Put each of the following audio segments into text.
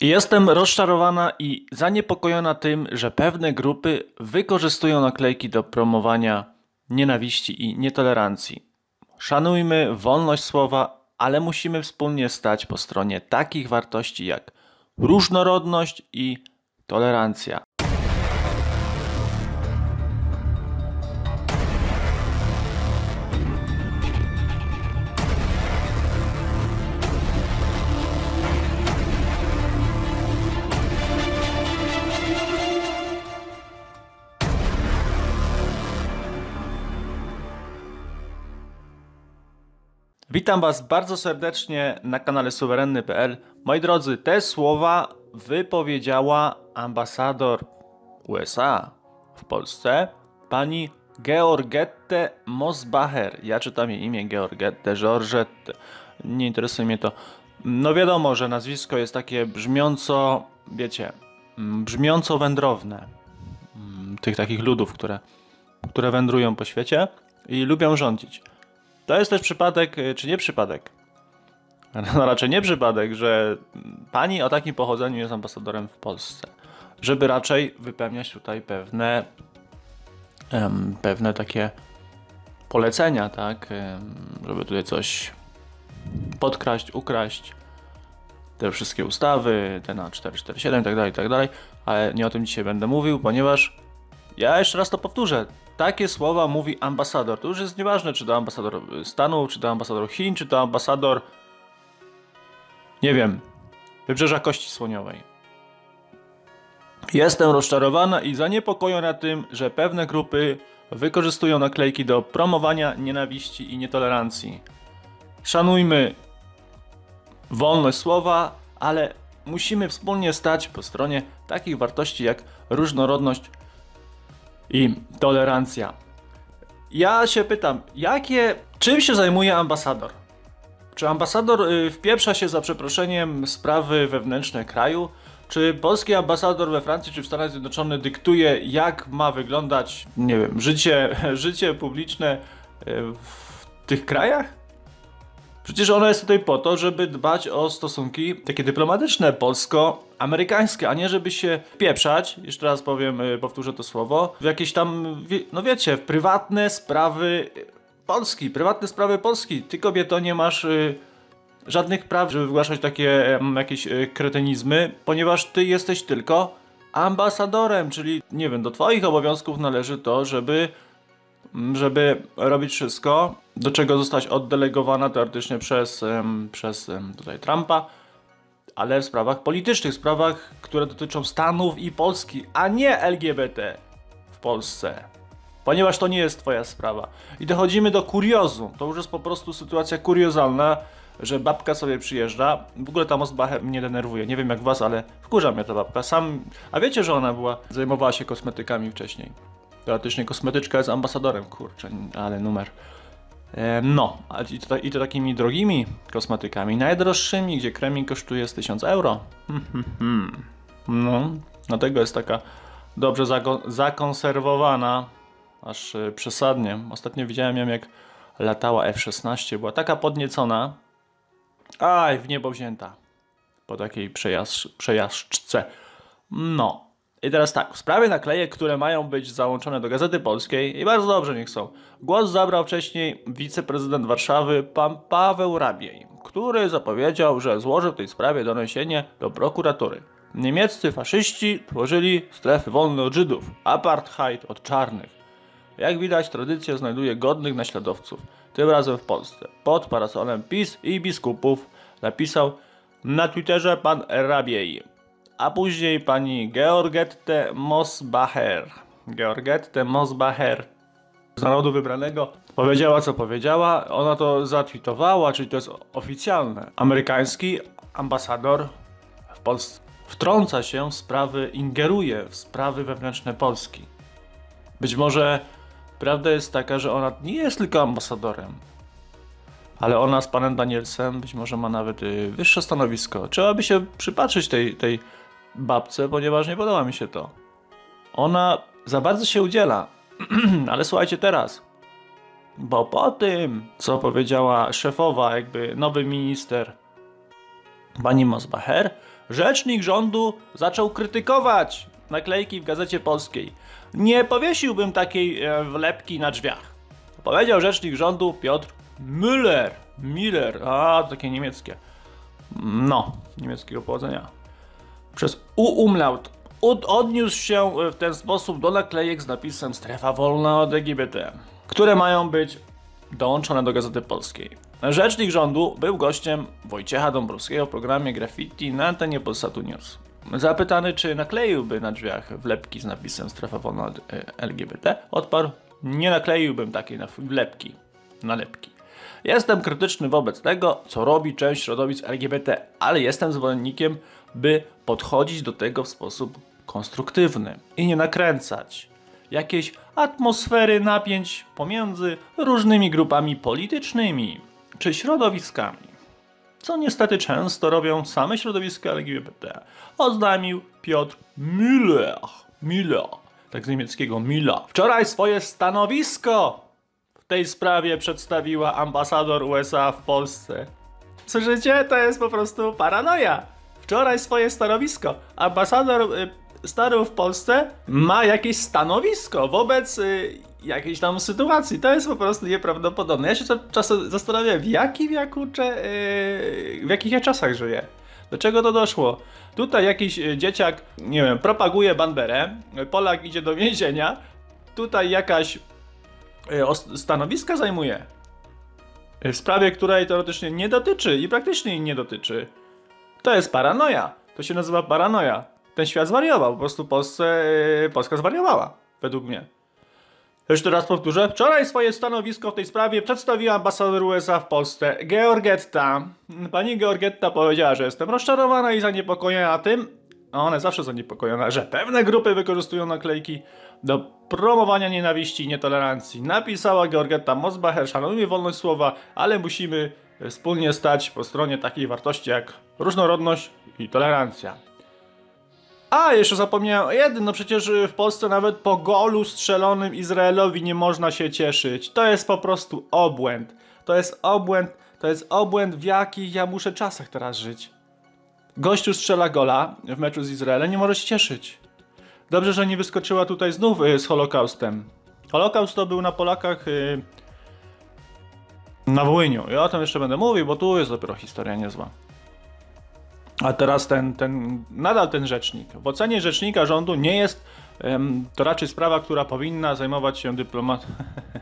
Jestem rozczarowana i zaniepokojona tym, że pewne grupy wykorzystują naklejki do promowania nienawiści i nietolerancji. Szanujmy wolność słowa, ale musimy wspólnie stać po stronie takich wartości jak różnorodność i tolerancja. Witam Was bardzo serdecznie na kanale suwerenny.pl. Moi drodzy, te słowa wypowiedziała ambasador USA w Polsce, pani Georgette Mosbacher. Ja czytam jej imię Georgette, Georgette. Nie interesuje mnie to. No wiadomo, że nazwisko jest takie brzmiąco, wiecie, mm, brzmiąco wędrowne. Mm, Tych takich ludów, które, które wędrują po świecie i lubią rządzić. To jest też przypadek, y, czy nie przypadek? No raczej nie przypadek, że pani o takim pochodzeniu jest ambasadorem w Polsce. Żeby raczej wypełniać tutaj pewne, em, pewne takie polecenia, tak? Em, żeby tutaj coś podkraść, ukraść. Te wszystkie ustawy, te na 447 i tak dalej, i tak dalej. Ale nie o tym dzisiaj będę mówił, ponieważ ja jeszcze raz to powtórzę. Takie słowa mówi ambasador. To już jest nieważne, czy to ambasador Stanów, czy to ambasador Chin, czy to ambasador. Nie wiem. Wybrzeża Kości Słoniowej. Jestem rozczarowana i zaniepokojona tym, że pewne grupy wykorzystują naklejki do promowania nienawiści i nietolerancji. Szanujmy wolność słowa, ale musimy wspólnie stać po stronie takich wartości jak różnorodność i tolerancja. Ja się pytam, jakie, czym się zajmuje ambasador? Czy ambasador y, wpieprza się za przeproszeniem sprawy wewnętrzne kraju? Czy polski ambasador we Francji czy w Stanach Zjednoczonych dyktuje, jak ma wyglądać, nie wiem, życie, życie publiczne y, w tych krajach? Przecież ono jest tutaj po to, żeby dbać o stosunki takie dyplomatyczne, polsko-amerykańskie, a nie żeby się pieprzać, jeszcze raz powiem, y, powtórzę to słowo, w jakieś tam, no wiecie, w prywatne sprawy Polski, prywatne sprawy Polski. Ty kobieto nie masz y, żadnych praw, żeby wygłaszać takie jakieś y, kretynizmy, ponieważ ty jesteś tylko ambasadorem, czyli nie wiem, do twoich obowiązków należy to, żeby żeby robić wszystko, do czego zostać oddelegowana teoretycznie przez, przez tutaj Trumpa, ale w sprawach politycznych, sprawach, które dotyczą Stanów i Polski, a nie LGBT w Polsce. Ponieważ to nie jest twoja sprawa. I dochodzimy do kuriozu. To już jest po prostu sytuacja kuriozalna, że babka sobie przyjeżdża. W ogóle ta Mosbacher mnie denerwuje. Nie wiem jak was, ale wkurza mnie ta babka. Sam... A wiecie, że ona była, zajmowała się kosmetykami wcześniej. Teoretycznie kosmetyczka jest ambasadorem, kurczę, ale numer. No, i to, i to takimi drogimi kosmetykami, najdroższymi, gdzie kremik kosztuje z 1000 euro. Hmm, hmm, hmm. No, dlatego jest taka dobrze zako- zakonserwowana, aż e, przesadnie. Ostatnio widziałem ją jak latała F-16, była taka podniecona. Aj, w niebo wzięta. Po takiej przejaż- przejażdżce. No. I teraz tak, w sprawie naklejek, które mają być załączone do Gazety Polskiej, i bardzo dobrze niech są, głos zabrał wcześniej wiceprezydent Warszawy, pan Paweł Rabiej, który zapowiedział, że złoży w tej sprawie doniesienie do prokuratury. Niemieccy faszyści tworzyli strefy wolne od Żydów, apartheid od czarnych. Jak widać, tradycja znajduje godnych naśladowców, tym razem w Polsce. Pod parasolem PiS i biskupów napisał na Twitterze pan Rabiej a później pani Georgette Mosbacher. Georgette Mosbacher z narodu wybranego powiedziała co powiedziała, ona to zatwitowała, czyli to jest oficjalne. Amerykański ambasador w Polsce wtrąca się w sprawy, ingeruje w sprawy wewnętrzne Polski. Być może prawda jest taka, że ona nie jest tylko ambasadorem, ale ona z panem Danielsem być może ma nawet y, wyższe stanowisko. Trzeba by się przypatrzyć tej, tej babce, ponieważ nie podoba mi się to. Ona za bardzo się udziela. ale słuchajcie teraz. Bo po tym, co powiedziała szefowa, jakby nowy minister, pani Mosbacher, rzecznik rządu zaczął krytykować naklejki w Gazecie Polskiej. Nie powiesiłbym takiej e, wlepki na drzwiach. Powiedział rzecznik rządu Piotr Müller. Miller, a takie niemieckie. No, niemieckiego pochodzenia. Przez U-umlaut Ud- odniósł się w ten sposób do naklejek z napisem strefa wolna od LGBT, które mają być dołączone do Gazety Polskiej. Rzecznik rządu był gościem Wojciecha Dąbrowskiego w programie Graffiti na antenie Polsatu News. Zapytany, czy nakleiłby na drzwiach wlepki z napisem strefa wolna od e, LGBT, odparł, nie nakleiłbym takiej wlepki, nalepki. Jestem krytyczny wobec tego, co robi część środowisk LGBT, ale jestem zwolennikiem, by podchodzić do tego w sposób konstruktywny i nie nakręcać jakiejś atmosfery napięć pomiędzy różnymi grupami politycznymi czy środowiskami. Co niestety często robią same środowiska LGBT, oznajmił Piotr Müller. Müller, tak z niemieckiego Müller. Wczoraj swoje stanowisko w tej sprawie przedstawiła ambasador USA w Polsce. Słyszycie? To jest po prostu paranoja. Wczoraj swoje stanowisko. Ambasador y, w Polsce ma jakieś stanowisko wobec y, jakiejś tam sytuacji. To jest po prostu nieprawdopodobne. Ja się czasem zastanawiam, w jakim ja kurczę, y, w jakich ja czasach żyję. Do czego to doszło? Tutaj jakiś y, dzieciak, nie wiem, propaguje Banderę, Polak idzie do więzienia, tutaj jakaś y, stanowiska zajmuje. Y, W sprawie, której teoretycznie nie dotyczy i praktycznie nie dotyczy. To jest paranoja. To się nazywa paranoja. Ten świat zwariował. Po prostu Polsce, yy, Polska zwariowała. Według mnie. Jeszcze raz powtórzę. Wczoraj swoje stanowisko w tej sprawie przedstawiła ambasador USA w Polsce, Georgetta. Pani Georgetta powiedziała, że jestem rozczarowana i zaniepokojona tym, a ona jest zawsze zaniepokojona, że pewne grupy wykorzystują naklejki do promowania nienawiści i nietolerancji. Napisała Georgetta Mosbacher, szanujmy wolność słowa, ale musimy wspólnie stać po stronie takiej wartości jak różnorodność i tolerancja. A, jeszcze zapomniałem o jednym, no przecież y, w Polsce nawet po golu strzelonym Izraelowi nie można się cieszyć. To jest po prostu obłęd. To jest obłęd, to jest obłęd, w jakich ja muszę czasach teraz żyć. Gościu strzela gola w meczu z Izraelem, nie może się cieszyć. Dobrze, że nie wyskoczyła tutaj znów y, z Holokaustem. Holokaust to był na Polakach y, na Wołyniu. Ja o tym jeszcze będę mówił, bo tu jest dopiero historia niezła. A teraz ten, ten, nadal ten rzecznik. W ocenie rzecznika rządu nie jest em, to raczej sprawa, która powinna zajmować się dyplomat.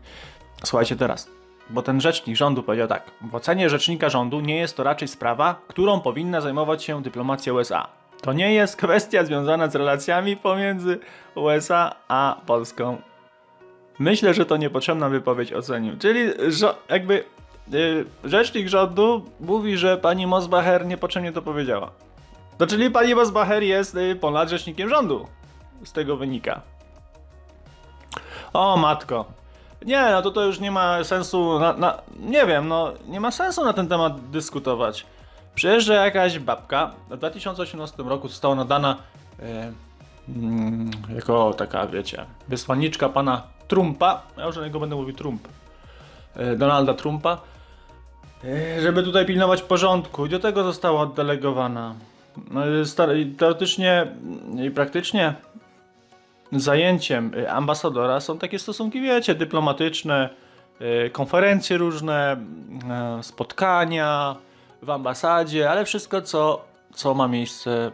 Słuchajcie teraz, bo ten rzecznik rządu powiedział tak. W ocenie rzecznika rządu nie jest to raczej sprawa, którą powinna zajmować się dyplomacja USA. To nie jest kwestia związana z relacjami pomiędzy USA a Polską. Myślę, że to niepotrzebna wypowiedź ocenił. Czyli jakby y, rzecznik rządu mówi, że pani Mosbacher niepotrzebnie to powiedziała. No czyli pani Mosbacher jest y, ponad rzecznikiem rządu. Z tego wynika. O matko. Nie, no to to już nie ma sensu na, na, Nie wiem, no nie ma sensu na ten temat dyskutować. Przyjeżdża jakaś babka. W 2018 roku została nadana mm, jako taka, wiecie, wysłanniczka pana Trumpa. Ja już na niego będę mówił Trump. E, Donalda Trumpa. E, żeby tutaj pilnować porządku. I do tego została oddelegowana. No, teoretycznie mm, i praktycznie zajęciem y, ambasadora są takie stosunki, wiecie, dyplomatyczne, konferencje różne, spotkania w ambasadzie, ale wszystko, co, co ma miejsce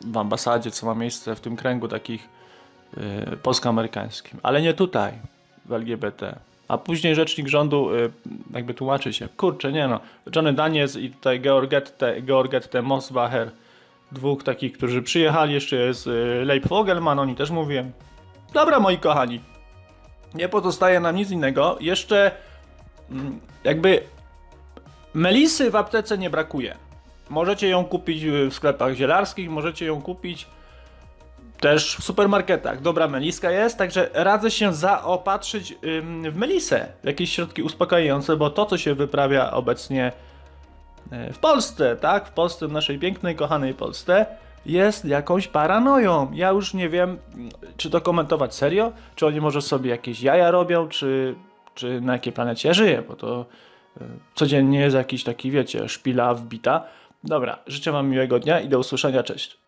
w ambasadzie, co ma miejsce w tym kręgu takich polsko-amerykańskim, ale nie tutaj, w LGBT. A później rzecznik rządu y, jakby tłumaczy się, kurczę, nie no, Johnny Daniels i tutaj Georgette, Georgette Mosbacher, dwóch takich, którzy przyjechali, jeszcze jest y, Leib Fogelman, oni też mówiłem. Dobra, moi kochani, nie pozostaje nam nic innego, jeszcze mm, jakby melisy w aptece nie brakuje. Możecie ją kupić y, w sklepach zielarskich, możecie ją kupić też w supermarketach. Dobra meliska jest, także radzę się zaopatrzyć w melisę, w jakieś środki uspokajające, bo to, co się wyprawia obecnie e, w Polsce, tak? W Polsce, w naszej pięknej, kochanej Polsce, jest jakąś paranoją. Ja już nie wiem, czy to komentować serio, czy oni może sobie jakieś jaja robią, czy, czy na jakiej planecie ja żyję, bo to e, codziennie jest jakiś taki, wiecie, szpila wbita. Dobra, życzę Wam miłego dnia i do usłyszenia. Cześć.